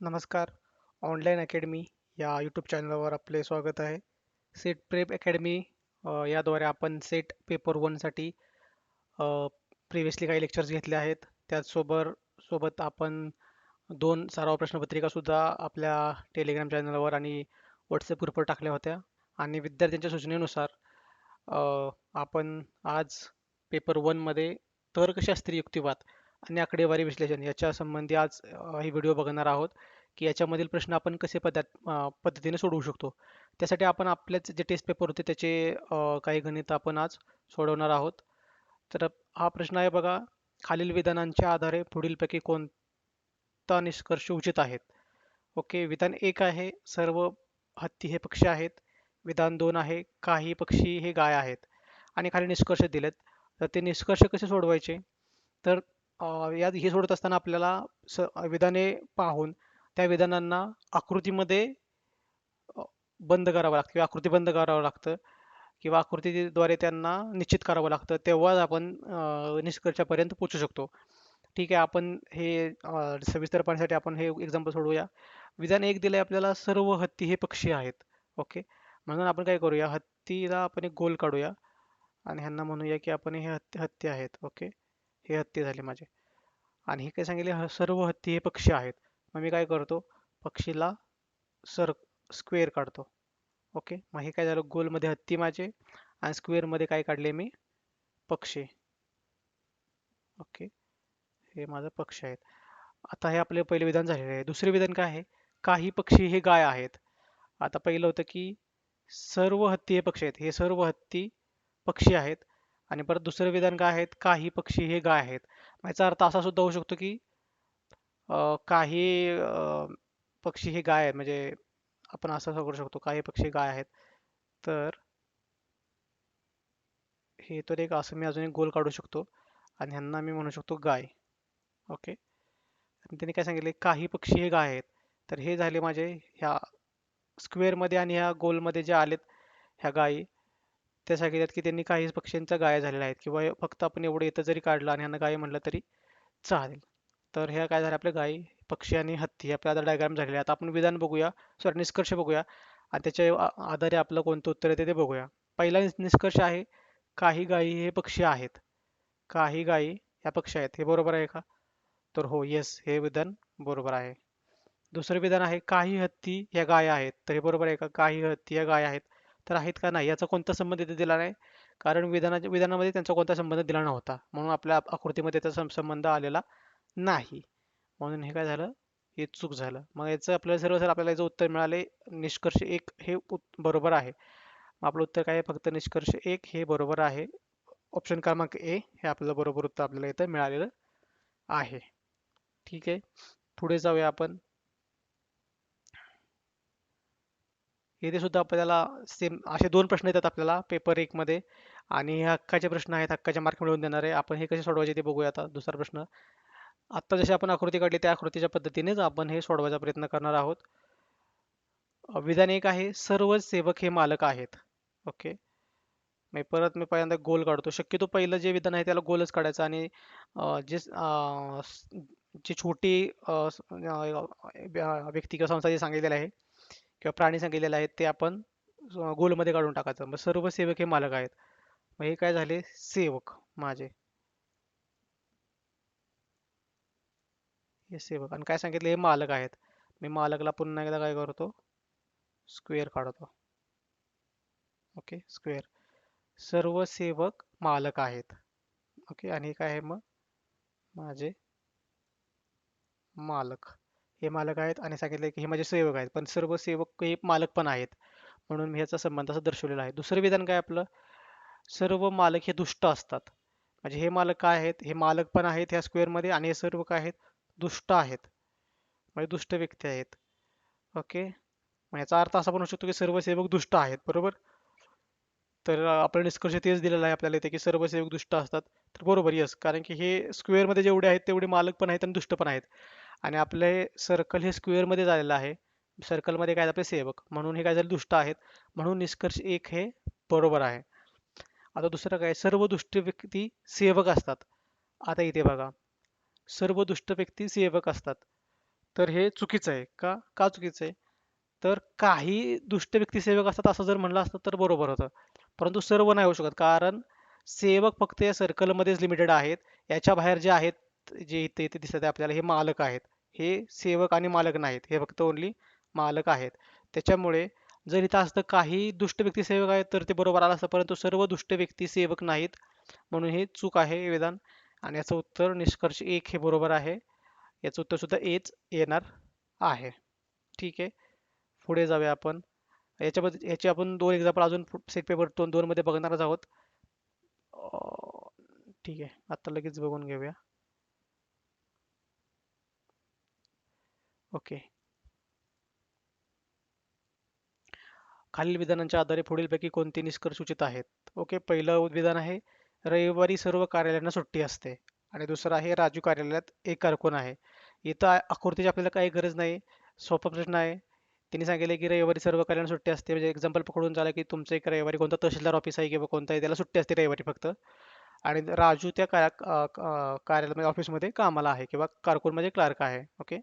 नमस्कार. Online academy या YouTube चॅनलवर आपले स्वागत आहे. सेट प्रेप अकॅडमी याद्वारे आपण सेट पेपर वनसाठी प्रिव्हियसली काही लेक्चर्स घेतले आहेत. त्याचसोबत सोबत आपण दोन सराव प्रश्नपत्रिकासुद्धा आपल्या टेलिग्राम चॅनलवर आणि व्हॉट्सअप ग्रुपवर टाकल्या होत्या. आणि विद्यार्थ्यांच्या सूचनेनुसार आपण आज पेपर वनमध्ये तर्कशास्त्री युक्तिवाद आणि आकडेवारी विश्लेषण याच्या संबंधी आज हे ही व्हिडिओ बघणार आहोत की याच्यामधील प्रश्न आपण कसे पद्धत पद्धतीने सोडवू शकतो. त्यासाठी आपण आपलेच जे टेस्ट पेपर होते त्याचे काही गणित आपण आज सोडवणार आहोत. तर हा प्रश्न आहे बघा खालील विधानांच्या आधारे पुढीलपैकी कोणता निष्कर्ष उचित आहेत? ओके विधान एक आहे सर्व हत्ती हे पक्षी आहेत. विधान दोन आहे काही पक्षी हे गाय आहेत. आणि खाली निष्कर्ष दिलेत. तर ते निष्कर्ष कसे सोडवायचे? तर यात हे सोडत असताना आपल्याला स विधाने पाहून त्या विधानांना आकृतीमध्ये बंद करावं लागतं किंवा आकृती बंद करावं लागतं किंवा आकृतीद्वारे त्यांना निश्चित करावं लागतं तेव्हाच आपण निष्कर्षापर्यंत पोचू शकतो. ठीक आहे आपण हे सविस्तर पाहण्यासाठी आपण हे एक्झाम्पल सोडूया विधान एक दिलंय आपल्याला सर्व हत्ती हे पक्षी आहेत. ओके? म्हणून आपण काय करूया हत्तीला आपण एक गोल काढूया आणि ह्यांना म्हणूया की आपण हे हत्ती हत्ती आहेत. ओके? हे हत्ती झाले माझे. आणि हे काय सांगितले? सर्व हत्ती हे पक्षी आहेत. मग मी काय करतो? पक्षीला सर स्क्वेअर काढतो. ओके मग हे काय झालं? गोलमध्ये हत्ती माझे आणि स्क्वेअरमध्ये काय काढले मी? पक्षी. ओके हे माझं पक्षी आहेत. आता हे आपले पहिले विधान झालेले आहे. दुसरे विधान काय आहे? काही पक्षी हे गाय आहेत. आता पहिलं होतं की सर्व हत्ती हे पक्षी आहेत. हे सर्व हत्ती पक्षी आहेत. आणि परत दुसरं विधान काय आहेत? काही पक्षी हे गाय आहेत. याचा अर्थ असा सुद्धा होऊ शकतो की काही पक्षी हे गाय आहेत. म्हणजे आपण असं करू शकतो काही पक्षी गाय आहेत. तर हे तर एक असं मी अजून एक गोल काढू शकतो. आणि ह्यांना मी म्हणू शकतो गाय. ओके? आणि त्यांनी काय सांगितले? काही पक्षी हे गाय आहेत. तर हे झाले माझे ह्या स्क्वेअरमध्ये आणि ह्या गोलमध्ये जे आलेत ह्या गायी. त्या सांगितल्यात की त्यांनी काही पक्ष्यांचा गाय झालेल्या आहेत. किंवा फक्त आपण एवढं येतं जरी काढलं आणि ह्यांना गाय म्हटलं तरी चालेल. तर ह्या काय झाल्या आपल्या गायी पक्षी आणि हत्ती हे आपल्या आता डायग्राम झालेले आहेत. आता आपण विधान बघूया सॉरी निष्कर्ष बघूया. आणि त्याच्या आधारे आपलं कोणतं उत्तर येते ते बघूया. पहिला निष्कर्ष आहे काही गायी हे पक्षी आहेत. काही गायी ह्या पक्षी आहेत. हे बरोबर आहे का? तर हो येस हे विधान बरोबर आहे. दुसरं विधान आहे काही हत्ती ह्या गाय आहेत. तर हे बरोबर आहे का? काही हत्ती या गाय आहेत. तर आहेत का नाही याचा कोणता संबंध इथे दिला नाही. कारण विधानाच्या विधानामध्ये त्यांचा कोणता संबंध दिला नव्हता. म्हणून आपल्या आकृतीमध्ये त्याचा सं- संबंध आलेला नाही. म्हणून हे काय झालं? हे चूक झालं. मग याचं आपल्याला सर्व सर आपल्याला याचं उत्तर मिळाले. निष्कर्ष एक हे बरोबर आहे. मग आपलं उत्तर काय आहे? फक्त निष्कर्ष एक हे बरोबर आहे. ऑप्शन क्रमांक ए हे आपल्याला बरोबर उत्तर आपल्याला इथं मिळालेलं आहे. ठीक आहे. पुढे जाऊया आपण. येथे सुद्धा आपल्याला सेम असे दोन प्रश्न येतात आपल्याला पेपर एक मध्ये. आणि हे हक्काचे प्रश्न आहेत हक्काचे मार्क मिळवून देणारे. आपण हे कसे सोडवायचे ते बघूया आता दुसरा प्रश्न. आत्ता जशी आपण आकृती काढली त्या आकृतीच्या पद्धतीनेच आपण हे सोडवायचा प्रयत्न करणार आहोत. विधान एक आहे सर्व सेवक हे मालक आहेत. ओके? मी परत मी पहिल्यांदा गोल काढतो. शक्यतो पहिलं जे विधान आहे त्याला गोलच काढायचं. आणि जे जी छोटी व्यक्ती किंवा संस्था जे सांगितलेलं आहे किंवा प्राणी सांगितलेले आहेत ते आपण गोलमध्ये काढून टाकायचं. मग सर्व सेवक हे मालक आहेत. मग हे काय झाले? सेवक माझे. हे सेवक. आणि काय सांगितले? हे मालक आहेत. मी मालकला पुन्हा एकदा काय करतो? स्क्वेअर काढतो. ओके? स्क्वेअर. सर्व सेवक मालक आहेत. ओके? आणि काय आहे मग? माझे मालक. हे मालक आहेत आणि सांगितले की हे माझे सेवक आहेत. पण सर्व सेवक हे मालक पण आहेत. म्हणून मी ह्याचा संबंध असं दर्शवलेला आहे. दुसरं विधान काय आपलं? सर्व मालक हे दुष्ट असतात. म्हणजे हे मालक काय आहेत? हे मालक पण आहेत ह्या स्क्वेअरमध्ये आणि हे सर्व काय आहेत? दुष्ट आहेत. म्हणजे दुष्ट व्यक्ती आहेत. ओके? मग याचा अर्थ असा पण होऊ शकतो की सर्व सेवक दुष्ट आहेत. बरोबर? तर आपला निष्कर्ष तेच दिलेला आहे आपल्याला इथे की सर्व सेवक दुष्ट असतात. तर बरोबर यस कारण की हे स्क्वेअरमध्ये जेवढे आहेत तेवढे मालक पण आहेत आणि दुष्ट पण आहेत. आणि आपले सर्कल हे स्क्वेअरमध्ये झालेलं आहे. सर्कलमध्ये काय आपले सेवक. म्हणून हे काय झाले? दुष्ट आहेत. म्हणून निष्कर्ष एक हे बरोबर आहे. आता दुसरं काय? सर्व दुष्ट व्यक्ती सेवक असतात. आता इथे बघा. सर्व दुष्ट व्यक्ती सेवक असतात. तर हे चुकीचं आहे. का? का चुकीचं आहे? तर काही दुष्ट व्यक्ती सेवक असतात असं जर म्हणलं असतं तर बरोबर होतं. परंतु सर्व नाही होऊ शकत. कारण सेवक फक्त या सर्कलमध्येच लिमिटेड आहेत. याच्या बाहेर जे आहेत जे इथे इथे दिसत आहे आपल्याला हे मालक आहेत. हे सेवक आणि मालक नाहीत. हे फक्त ओनली मालक आहेत. त्याच्यामुळे जर इथं असतं काही दुष्ट व्यक्ती सेवक आहेत तर ते बरोबर आलं असतं. परंतु सर्व दुष्ट व्यक्ती सेवक नाहीत. म्हणून हे चूक आहे वेदान विधान आणि याचं उत्तर निष्कर्ष एक हे बरोबर आहे. याचं उत्तर सुद्धा एच येणार आहे. ठीक आहे? पुढे जाऊया आपण. याच्याबद्दल याचे आपण दोन एक्झाम्पल अजून सेट पेपर दोन दोनमध्ये बघणारच आहोत. ठीक आहे. आता लगेच बघून घेऊया. ओके. खालील विधानांच्या आधारे पुढीलपैकी कोणते निष्कर्ष उचित आहेत? ओके पहिलं विधान आहे रविवारी सर्व कार्यालयांना सुट्टी असते. आणि दुसरं आहे राजू कार्यालयात एक कारकून आहे. इथं आकृतीची आपल्याला काही गरज नाही सोपा प्रश्न आहे. त्यांनी सांगितले की रविवारी सर्व कार्यालयांना सुट्टी असते. म्हणजे एक्झाम्पल पकडून झालं की तुमचं एक रविवारी कोणता तहसीलदार ऑफिस आहे किंवा कोणतं आहे त्याला सुट्टी असते रविवारी फक्त. आणि राजू त्या कार्या कार्यालयामध्ये ऑफिसमध्ये कामाला आहे किंवा कारकून म्हणजे क्लार्क आहे. ओके?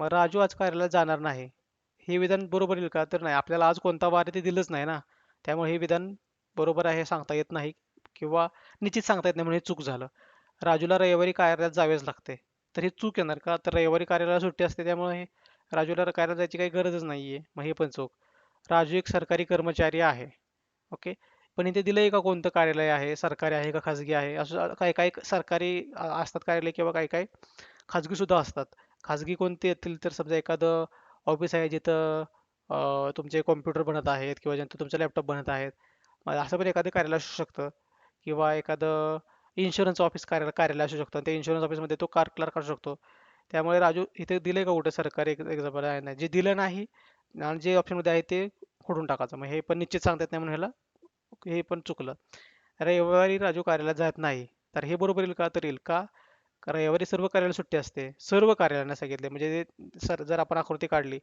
मग राजू आज कार्यालयात जाणार नाही. हे विधान बरोबर येईल का? तर नाही. आपल्याला आज कोणता वार आहे ते दिलंच नाही ना. त्यामुळे हे विधान बरोबर आहे हे सांगता येत नाही किंवा निश्चित सांगता येत नाही म्हणून हे चूक झालं. राजूला रविवारी कार्यालयात जावेच लागते. तर हे चूक येणार का? तर रविवारी कार्यालयाला सुट्टी असते त्यामुळे हे राजूला कार्यालयात जायची काही गरजच नाही आहे मग हे पण चूक. राजू एक सरकारी कर्मचारी आहे. ओके? पण इथे दिलं आहे का कोणतं कार्यालय आहे? सरकारी आहे का खाजगी आहे? असं काही काही सरकारी असतात कार्यालय किंवा काही काही खाजगीसुद्धा असतात. खाजगी कोणते येतील तर समजा एखादं ऑफिस आहे जिथं अ, तुमचे कॉम्प्युटर बनत आहेत किंवा ज्यांचं तुमचं लॅपटॉप बनत आहेत. मग असं पण एखादं कार्यालय असू शकतं. किंवा एखादं इन्शुरन्स ऑफिस कार्यालय कार्यालय असू शकतं. त्या इन्शुरन्स ऑफिसमध्ये तो कार क्लार्क असू शकतो. त्यामुळे राजू इथे दिले का कुठे सरकारी एक्झाम्पल आहे नाही जे दिलं नाही आणि जे ऑप्शनमध्ये आहे ते खोडून टाकायचं. मग हे पण निश्चित सांगता येत नाही म्हणून ह्याला हे पण चुकलं. रविवारी राजू कार्यालयात जात नाही. तर हे बरोबर येईल का? तर येईल का? कारण रविवारी सर्व कार्यालय सुट्टी असते. सर्व कार्यालयांना सांगितले. म्हणजे सर जर आपण आकृती काढली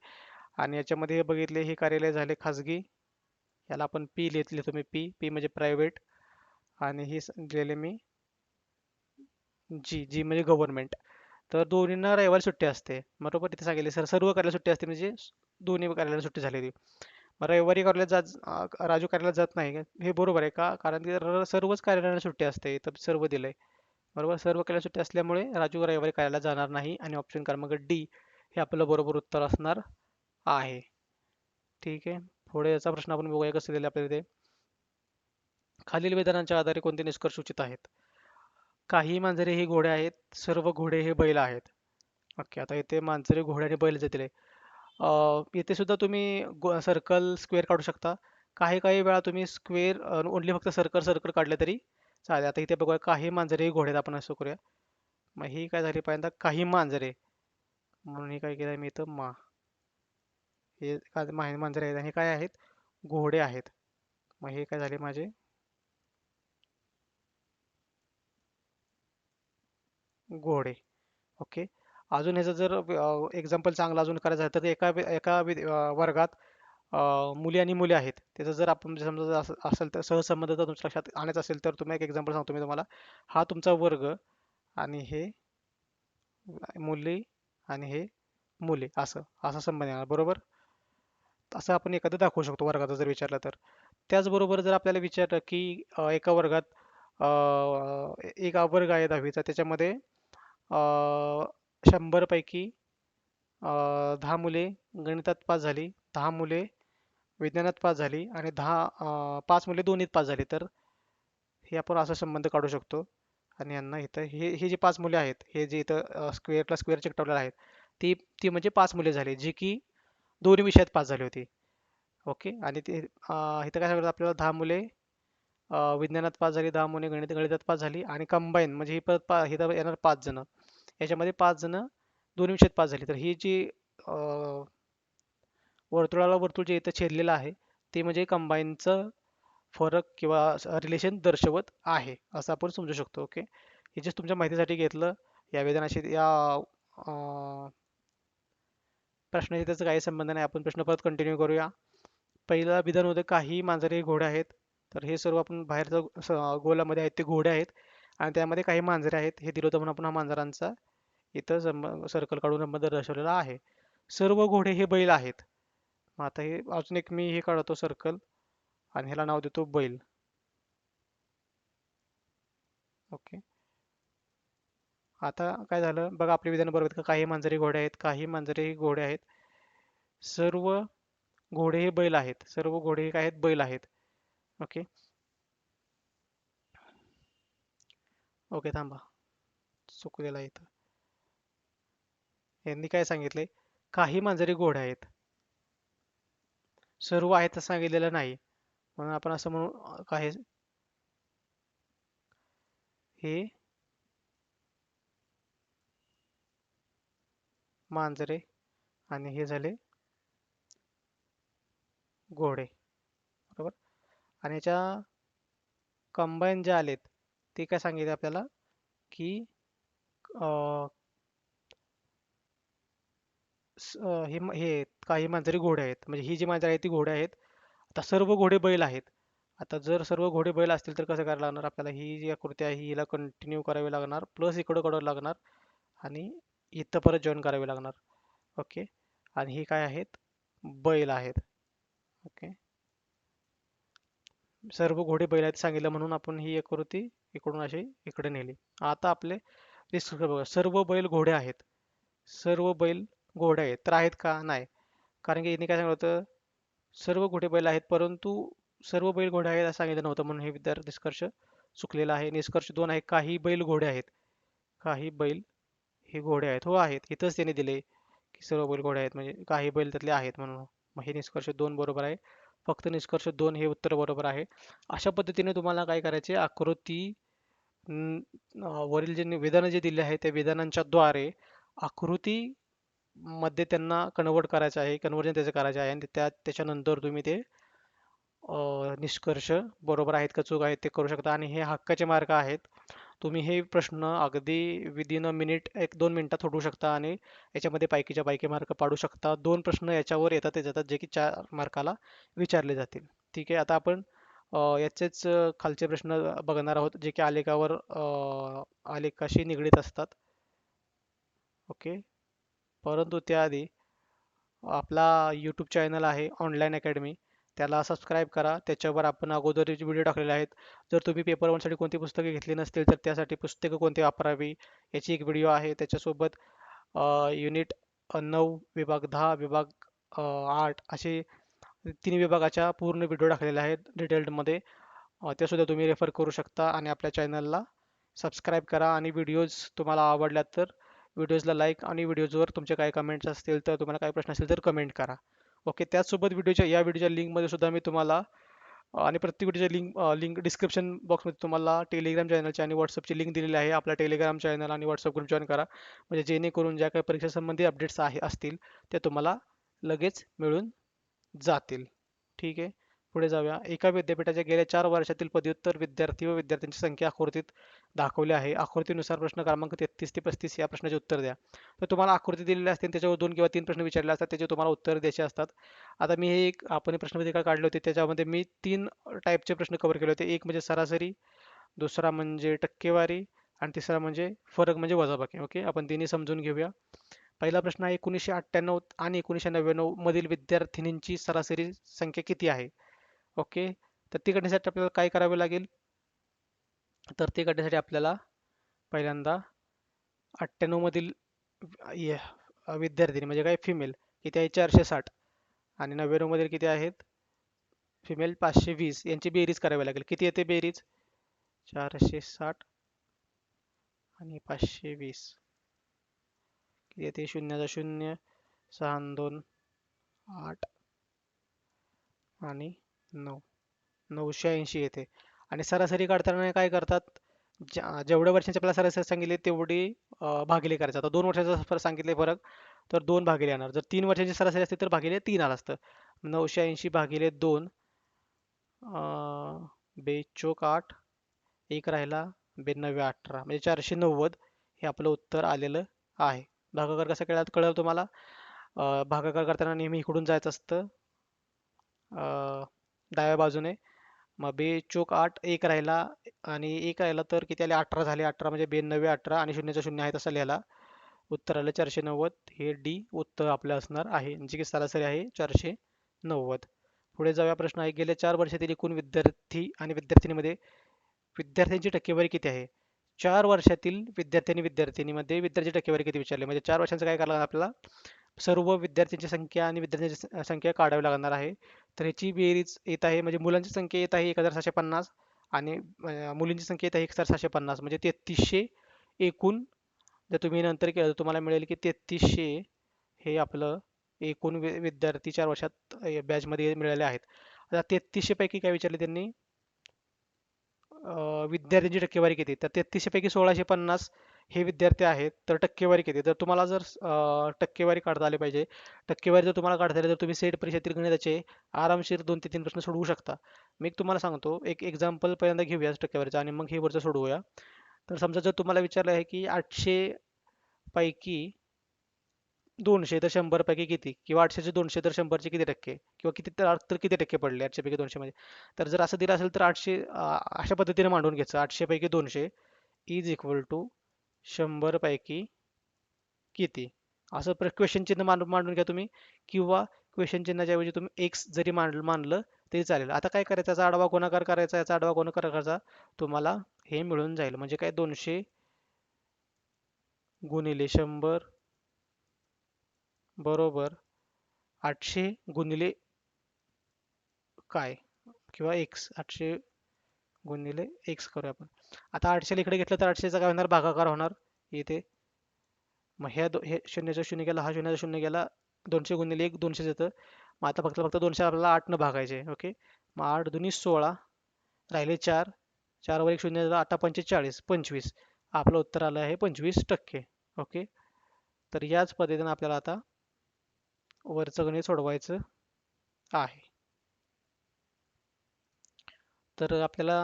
आणि याच्यामध्ये हे बघितले हे कार्यालय झाले खाजगी याला आपण पी लिहित लिहितो मी पी पी म्हणजे प्रायव्हेट आणि हे लिहिले मी जी जी म्हणजे गव्हर्नमेंट तर दोन्हींना रविवारी सुट्टी असते. बरोबर तिथे सांगितले सर सर्व कार्यालय सुट्टी असते म्हणजे दोन्ही कार्यालयाला सुट्टी झालेली. मग रविवारी कार्यालयात जात राजू कार्यालयात जात नाही. का? हे बरोबर आहे का? कारण की र- सर्वच कार्यालयाला सुट्टी असते. तर सर्व दिलंय. बरोबर? सर्व केल्या सुट्टी असल्यामुळे राजू रविवारी कार्यालयात जाणार नाही आणि ऑप्शन क्रमांक डी हे आपलं बरोबर उत्तर असणार आहे. ठीक आहे? पुढे याचा प्रश्न आपण बघूया कसं दिले आपल्याला ते खालील विधानांच्या आधारे कोणते निष्कर्ष उचित आहेत? काही मांजरे हे घोडे आहेत सर्व घोडे हे बैल आहेत. ओके आता इथे मांजरे घोडे आणि बैल जे दिले येथे इथे सुद्धा तुम्ही सर्कल स्क्वेअर काढू शकता. काही काही वेळा तुम्ही स्क्वेअर ओनली फक्त सर्कल सर्कल काढले तरी चालेल. आता इथे बघूया काही मांजरे हे आपण असं करूया. मग ही काय झाली पहिल्यांदा? काही मांजरे म्हणून हे काय केलं मी इथं मा. हे काय मांजरे आहेत आणि हे काय आहेत? घोडे आहेत. मग हे काय झाले माझे? घोडे. ओके. अजून ह्याचं जर एक्झाम्पल चांगलं अजून करायचं झालं तर एका एका वर्गात मुली आणि मुले आहेत. त्याचं जर आपण म्हणजे समजा जर असं असेल तर सहसंबंध जर तुमच्या लक्षात आणायचा असेल तर तुम्ही एक एक्झाम्पल सांगतो मी तुम्हाला. हा तुमचा वर्ग आणि हे मुली आणि हे मुले. असं असा संबंध येणार बरोबर? असं आपण एखादं दाखवू शकतो वर्गाचा जर विचारलं तर. त्याचबरोबर जर आपल्याला विचारलं की एका वर्गात एक वर्ग आहे दहावीचा त्याच्यामध्ये शंभरपैकी दहा मुले गणितात पास झाली दहा मुले विज्ञानात पास झाली आणि दहा पाच मुले दोन्हीत पास झाली. तर हे आपण असा संबंध काढू शकतो. आणि यांना इथं हे हे जे पाच मुले आहेत हे जे इथं स्क्वेअरला स्क्वेअर चिकटवलेलं आहेत ती ती म्हणजे पाच मुले झाली जी की दोन्ही विषयात पास झाली होती. ओके? आणि ते इथं काय सांगतात आपल्याला? दहा मुले विज्ञानात पास झाली दहा मुले गणित गणितात पास झाली आणि कंबाईन म्हणजे ही परत पा इथं येणार पाच जणं. याच्यामध्ये पाच जणं दोन्ही विषयात पास झाली. तर ही जी वर्तुळाला वर्तुळ जे इथं छेदलेलं आहे ते म्हणजे कंबाईनचं फरक किंवा रिलेशन दर्शवत आहे असं आपण समजू शकतो ओके हे जे तुमच्या माहितीसाठी घेतलं. या वेदनाशी या प्रश्नाशी त्याचा काही संबंध नाही. आपण प्रश्न परत कंटिन्यू करूया. पहिलं विधान होतं काही मांजरे हे घोडे आहेत. तर हे सर्व आपण बाहेरचं स- गोलामध्ये आहेत ते घोडे आहेत. आणि त्यामध्ये काही मांजरे आहेत. हे दिलं होतं म्हणून आपण हा मांजरांचा इथं सर्कल काढून संबंध दर्शवलेला आहे. सर्व घोडे हे बैल आहेत. मग आता हे अजून एक मी हे काढतो सर्कल आणि ह्याला नाव देतो बैल. ओके आता काय झालं? बघा आपले विधान बरोबर का काही मांजरी घोडे आहेत काही मांजरे घोडे आहेत. सर्व घोडे हे बैल आहेत. सर्व घोडे हे काय आहेत? बैल आहेत. ओके ओके थांबा. चुकलेला इथं. यांनी काय सांगितले काही मांजरी घोडे आहेत. सर्व आहेत सांगितलेलं नाही. म्हणून आपण असं म्हणू काही हे मांजरे आणि हे झाले घोडे. बरोबर? आणि याच्या कंबाईन जे आलेत ते काय सांगितले आपल्याला? की हे हे काही मांजरी घोडे आहेत. म्हणजे ही जी मांजरी आहेत ती घोडे आहेत. आता सर्व घोडे बैल आहेत. आता जर सर्व घोडे बैल असतील तर कसं करायला लागणार? आपल्याला ही जी आकृती आहे हिला कंटिन्यू करावी लागणार. प्लस इकडं करावं लागणार. आणि इथं परत जॉईन करावी लागणार. ओके आणि ही काय आहेत? बैल आहेत. ओके सर्व घोडे बैल आहेत सांगितलं म्हणून आपण ही आकृती इकडून अशी इकडे नेली. आता आपले बघा. सर्व बैल घोडे आहेत. सर्व बैल घोडे आहेत तर आहेत का? नाही. कारण की यांनी काय सांगितलं होतं? सर्व घोडे बैल आहेत परंतु सर्व बैल घोडे आहेत असं सांगितलं नव्हतं म्हणून हे विद्यार्थी निष्कर्ष चुकलेला आहे. निष्कर्ष दोन आहे काही बैल घोडे आहेत. काही बैल हे घोडे आहेत. हो आहेत. इथंच त्यांनी दिले की सर्व बैल घोडे आहेत. म्हणजे काही बैल त्यातले आहेत म्हणून. मग हे निष्कर्ष दोन बरोबर आहे. फक्त निष्कर्ष दोन हे उत्तर बरोबर आहे. अशा पद्धतीने तुम्हाला काय करायचे? आकृती वरील जे विधानं जे दिले आहेत त्या विधानांच्या द्वारे आकृती मध्ये त्यांना कन्वर्ट करायचं आहे कन्वर्जन त्याचं करायचं आहे. आणि त्या त्याच्यानंतर तुम्ही ते निष्कर्ष बरोबर आहेत का चूक आहेत ते करू शकता. आणि हे हक्काचे मार्ग आहेत. तुम्ही हे प्रश्न अगदी विदिन अ मिनिट एक दोन मिनिटात सोडवू शकता आणि याच्यामध्ये पैकीच्या पैकी मार्क पाडू शकता. दोन प्रश्न याच्यावर येतात ते जातात जे की चार मार्काला विचारले जातील. ठीक आहे आता आपण याचेच खालचे प्रश्न बघणार आहोत जे की आलेखावर आलेखाशी निगडीत असतात. ओके. परंतु त्याआधी आपला यूट्यूब चॅनल आहे ऑनलाईन अकॅडमी त्याला सबस्क्राईब करा. त्याच्यावर आपण अगोदर व्हिडिओ टाकलेले आहेत जर तुम्ही पेपर वनसाठी कोणती पुस्तके घेतली नसतील तर त्यासाठी पुस्तकं कोणती वापरावी याची एक व्हिडिओ आहे. त्याच्यासोबत युनिट नऊ विभाग दहा विभाग आठ असे तीन विभागाच्या पूर्ण व्हिडिओ टाकलेले आहेत डिटेल्डमध्ये त्यासुद्धा तुम्ही रेफर करू शकता आणि आपल्या चॅनलला सबस्क्राईब करा. आणि व्हिडिओज तुम्हाला आवडल्या तर व्हिडिओजला लाईक आणि व्हिडिओजवर तुमचे काय कमेंट्स असतील तर तुम्हाला काय प्रश्न असतील तर कमेंट करा. ओके त्याचसोबत व्हिडिओच्या या व्हिडिओच्या लिंकमध्ये सुद्धा मी तुम्हाला आणि प्रत्येक व्हिडिओच्या लिंक लिंक डिस्क्रिप्शन बॉक्समध्ये तुम्हाला टेलिग्राम चॅनलची आणि व्हॉट्सअपची लिंक दिलेली आहे. आपला टेलिग्राम चॅनल आणि व्हॉट्सअप ग्रुप जॉईन करा. म्हणजे जेणेकरून ज्या काही परीक्षेसंबंधी अपडेट्स आहे असतील त्या तुम्हाला लगेच मिळून जातील. ठीक आहे? पुढे जाऊया. एका विद्यापीठाच्या गेल्या चार वर्षातील पदव्युत्तर विद्यार्थी व विद्यार्थ्यांची संख्या आकृतीत दाखवली आहे. आकृतीनुसार प्रश्न क्रमांक तेहतीस ते पस्तीस या प्रश्नाचे उत्तर द्या. तर तुम्हाला आकृती दिलेली असते त्याच्यावर दोन किंवा तीन प्रश्न विचारले असतात त्याचे तुम्हाला उत्तर द्यायचे असतात. आता मी हे एक आपण प्रश्नपत्रिका काढले होते त्याच्यामध्ये मी तीन टाईपचे प्रश्न कव्हर केले होते. एक म्हणजे सरासरी दुसरा म्हणजे टक्केवारी आणि तिसरा म्हणजे फरक म्हणजे वजाबाकी. ओके? आपण तिन्ही समजून घेऊया. पहिला प्रश्न आहे एकोणीसशे अठ्ठ्याण्णव आणि एकोणीसशे नव्याण्णव मधील विद्यार्थिनींची सरासरी संख्या किती आहे? ओके. तर ती करण्यासाठी आपल्याला काय करावे लागेल? तर ते करण्यासाठी आपल्याला पहिल्यांदा अठ्ठ्याण्णवमधील विद्यार्थिनी म्हणजे काय फिमेल किती आहे? चारशे साठ. आणि नव्याण्णवमधील किती आहेत? फिमेल पाचशे वीस. यांची बेरीज करावी लागेल. किती येते बेरीज? चारशे साठ आणि पाचशे वीस. किती येते? शून्याचा शून्य सहा दोन आठ आणि नऊ नऊशे ऐंशी येते. आणि सरासरी काढताना काय करतात? ज्या जेवढ्या वर्षांची आपल्याला सरासरी सांगितले तेवढी भागिले करायचं. आता दोन वर्षाचा सांगितले फरक तर दोन भागिले येणार. जर तीन वर्षाची सरासरी असते तर भागिले तीन आलं असतं. नऊशे ऐंशी भागिले दोन बेचोक आठ एक राहिला बेनव्वे अठरा. म्हणजे चारशे नव्वद हे आपलं उत्तर आलेलं आहे. भागाकार कसं कळलं? कळलं तुम्हाला? भागाकार करताना नेहमी इकडून जायचं असतं. डाव्या बाजूने. मग बे चोक आठ एक राहिला आणि एक राहिला तर किती आले? अठरा झाले. अठरा म्हणजे बेनव्वे अठरा आणि शून्यचा शून्य आहे तसा लिहायला उत्तर आलं चारशे नव्वद. हे डी उत्तर आपलं असणार आहे. जी की सरासरी आहे चारशे नव्वद. पुढे जाऊया प्रश्न आहे. गेल्या चार वर्षातील एकूण विद्यार्थी आणि विद्यार्थिनीमध्ये विद्यार्थ्यांची टक्केवारी किती आहे? चार वर्षातील विद्यार्थी विद्यार्थिनीमध्ये विद्यार्थी टक्केवारी किती विचारले? म्हणजे चार वर्षांचं काय करायला आपल्याला? सर्व विद्यार्थ्यांची संख्या आणि विद्यार्थ्यांची संख्या काढावी लागणार आहे. तर ह्याची बेरीज येत आहे म्हणजे मुलांची संख्या येत आहे एक हजार सहाशे पन्नास आणि मुलींची संख्या येत आहे एक हजार सहाशे पन्नास म्हणजे तेहतीसशे एकूण जर तुम्ही नंतर केलं तर तुम्हाला मिळेल की तेहतीसशे हे आपलं एकूण विद्यार्थी चार वर्षात बॅचमध्ये मिळाले आहेत. आता तेहतीसशे पैकी काय विचारले त्यांनी? विद्यार्थ्यांची टक्केवारी किती? तर तेहतीसशे पैकी सोळाशे पन्नास हे विद्यार्थी आहेत तर टक्केवारी किती? जर तुम्हाला जर टक्केवारी काढता आली पाहिजे टक्केवारी जर तुम्हाला काढता आली तर तुम्ही सेट परीक्षेतील गणिताचे आरामशीर दोन ते तीन प्रश्न सोडवू शकता. मी तुम्हाला सांगतो एक एक्झाम्पल पहिल्यांदा घेऊया टक्केवारीचा आणि मग हे वरचं सोडवूया. तर समजा जर तुम्हाला विचारलं आहे की आठशे पैकी दोनशे तर शंभरपैकी किती? किंवा आठशेचे दोनशे तर शंभरचे किती टक्के? किंवा किती तर किती टक्के पडले आठशेपैकी दोनशेमध्ये? तर जर असं दिलं असेल तर आठशे अशा पद्धतीने मांडून घ्यायचं. आठशेपैकी दोनशे इज इक्वल टू शंभरपैकी किती? असं प्र क्वेश्चन चिन्ह मांडून मांडून घ्या तुम्ही. किंवा क्वेश्चन चिन्हाच्या ऐवजी तुम्ही एक्स जरी मांडलं मानलं तरी चालेल. आता काय करायचं? याचा आडवा गुणाकार करायचा याचा आडवा गुणाकार करायचा तुम्हाला हे मिळून जाईल. म्हणजे काय? दोनशे गुणिले शंभर बरोबर आठशे गुणिले काय? किंवा एक्स आठशे गुणिले एक्स करूया आपण. आता आठशेला इकडे घेतलं तर आठशेचा काय होणार? भागाकार होणार. इथे. मग ह्या दो हे शून्याचा शून्य गेला हा शून्याचा शून्य गेला दोनशे गुणिले एक दोनशे येतं मग आता फक्त फक्त दोनशे आपल्याला आठनं भागायचे ओके मग आठ दोन्ही सोळा राहिले चार. चारवर एक शून्य आठ पंचेचाळीस पंचवीस. आपलं उत्तर आलं आहे पंचवीस टक्के ओके तर याच पद्धतीनं आपल्याला आता वरचं गणित सोडवायचं आहे. तर आपल्याला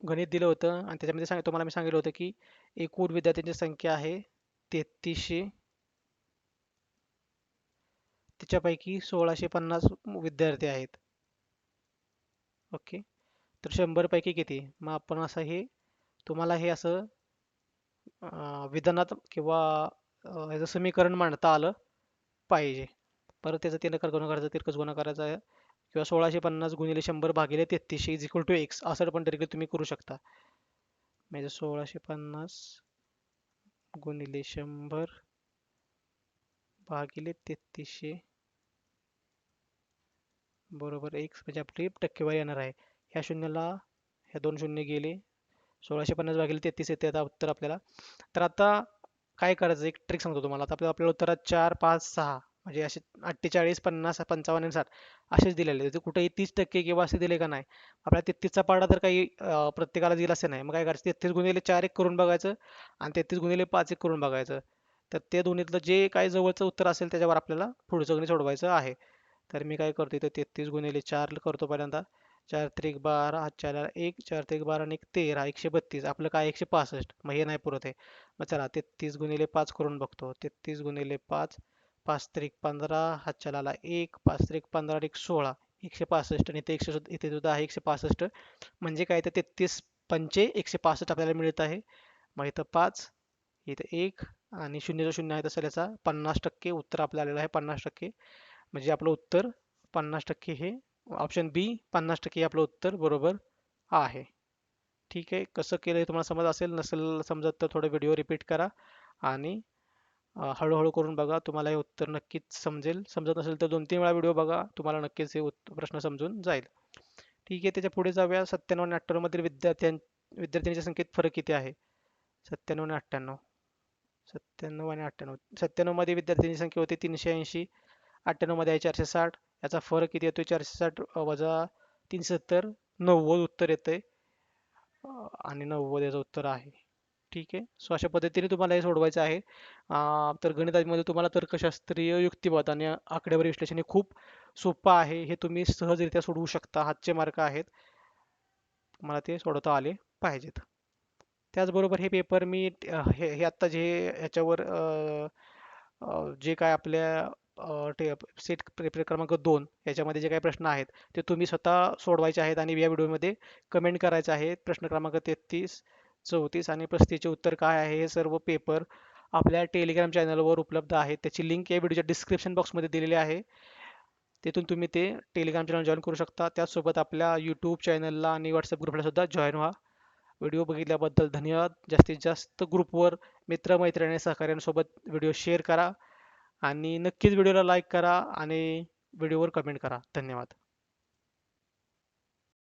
गणित दिलं होतं आणि त्याच्यामध्ये सांग तुम्हाला मी सांगितलं होतं की एकूण विद्यार्थ्यांची संख्या आहे तेहतीसशे. त्याच्यापैकी सोळाशे पन्नास विद्यार्थी आहेत. ओके? तर शंभरपैकी किती? मग आपण असं हे तुम्हाला हे असं विधानात किंवा ह्याचं समीकरण मांडता आलं पाहिजे. परत त्याचं गुन्हा गुणाकाराचा तिरकस गुणाकाराचा किंवा सोळाशे पन्नास गुणिले शंभर भागिले तेहतीसशे इज इक्वल टू एक्स असं पण तरी तुम्ही करू शकता. म्हणजे सोळाशे पन्नास गुणिले शंभर भागिले तेहतीसशे बरोबर एक्स म्हणजे आपली टक्केवारी येणार आहे. ह्या शून्याला ह्या दोन शून्य गेले सोळाशे पन्नास भागिले तेहतीस येते. आता उत्तर आपल्याला. तर आता काय करायचं? एक ट्रिक सांगतो तुम्हाला. आता आपल्याला आपल्याला उत्तरात चार पाच सहा. म्हणजे असे अठ्ठेचाळीस पन्नास पंचावन्न साठ असेच दिलेले ते कुठेही तीस टक्के किंवा असे दिले का नाही? आपल्या तेहतीसचा पाडा तर काही प्रत्येकाला दिला असे नाही. मग काय करायचं? तेहतीस गुणिले चार एक करून बघायचं आणि तेहतीस गुणिले पाच एक करून बघायचं. तर ते दोन्हीतलं जे काही जवळचं उत्तर असेल त्याच्यावर आपल्याला पुढचं गणित सोडवायचं आहे. तर मी काय करतो इथं? तेहतीस गुणिले चार करतो पहिल्यांदा. चार त्रिक बारा चार एक चार त्रिक बारा आणि एक तेरा एकशे बत्तीस. आपलं काय? एकशे पासष्ट. मग हे नाही पुरत आहे. मग चला तेहतीस गुणिले पाच करून बघतो. तेहतीस गुणिले पाच पाच त्रिक पंधरा हातच्या एक पाच त्रिक पंधरा एक सोळा एकशे पासष्ट आणि ते एकशे इथे सुद्धा आहे एकशे पासष्ट. म्हणजे काय तर तेहतीस पंचे एकशे पासष्ट आपल्याला मिळत आहे. मग इथं पाच इथं एक आणि शून्य शून्य आहे तसं त्याचा पन्नास टक्के उत्तर आपल्या आलेलं आहे पन्नास टक्के. म्हणजे आपलं उत्तर पन्नास टक्के हे ऑप्शन बी पन्नास टक्के आपलं उत्तर बरोबर आहे. ठीक आहे कसं केलं तुम्हाला समज असेल नसेल समजत तर थोडं व्हिडिओ रिपीट करा आणि हळूहळू करून बघा तुम्हाला हे उत्तर नक्कीच समजेल. समजत नसेल तर दोन तीन वेळा व्हिडिओ बघा तुम्हाला नक्कीच हे प्रश्न समजून जाईल. ठीक आहे त्याच्या पुढे जाऊया. सत्त्याण्णव आणि अठ्ठ्याण्णवमधील विद्यार्थ्यां विद्यार्थ्यांच्या संख्येत फरक किती आहे? सत्त्याण्णव आणि अठ्ठ्याण्णव सत्त्याण्णव आणि अठ्ठ्याण्णव सत्त्याण्णवमध्ये विद्यार्थ्यांची संख्या होती तीनशे ऐंशी. अठ्ठ्याण्णवमध्ये आहे चारशे साठ. याचा फरक किती येतो चारशे साठ वजा तीनशे सत्तर. नव्वद उत्तर येतं आहे आणि नव्वद याचं उत्तर आहे. ठीक आहे. सो अशा पद्धतीने तुम्हाला हे सोडवायचं आहे. तर गणितामध्ये तुम्हाला तर्कशास्त्रीय युक्तिवाद आणि आकडेवारी विश्लेषण हे खूप सोपं आहे. हे तुम्ही सहजरित्या सोडवू शकता. हातचे मार्क आहेत. मला ते सोडवता आले पाहिजेत. त्याचबरोबर हे पेपर मी हे हे आत्ता जे ह्याच्यावर जे काय आपल्या सेट पेपर क्रमांक दोन याच्यामध्ये जे काही प्रश्न आहेत ते तुम्ही स्वतः सोडवायचे आहेत आणि या व्हिडिओमध्ये कमेंट करायचे आहेत. प्रश्न क्रमांक तेहतीस चौतीस आणि पस्तीसचे उत्तर काय आहे? हे सर्व पेपर आपल्या टेलिग्राम चॅनलवर उपलब्ध आहे त्याची लिंक या व्हिडिओच्या डिस्क्रिप्शन बॉक्समध्ये दिलेली आहे. तिथून तुम्ही ते टेलिग्राम चॅनल जॉईन करू शकता. त्याचसोबत आपल्या यूट्यूब चॅनलला आणि व्हॉट्सअप ग्रुपला सुद्धा जॉईन व्हा. व्हिडिओ बघितल्याबद्दल धन्यवाद. जास्तीत जास्त ग्रुपवर मित्रमैत्रिणी सहकाऱ्यांसोबत व्हिडिओ शेअर करा आणि नक्कीच व्हिडिओला लाईक करा आणि व्हिडिओवर कमेंट करा. धन्यवाद.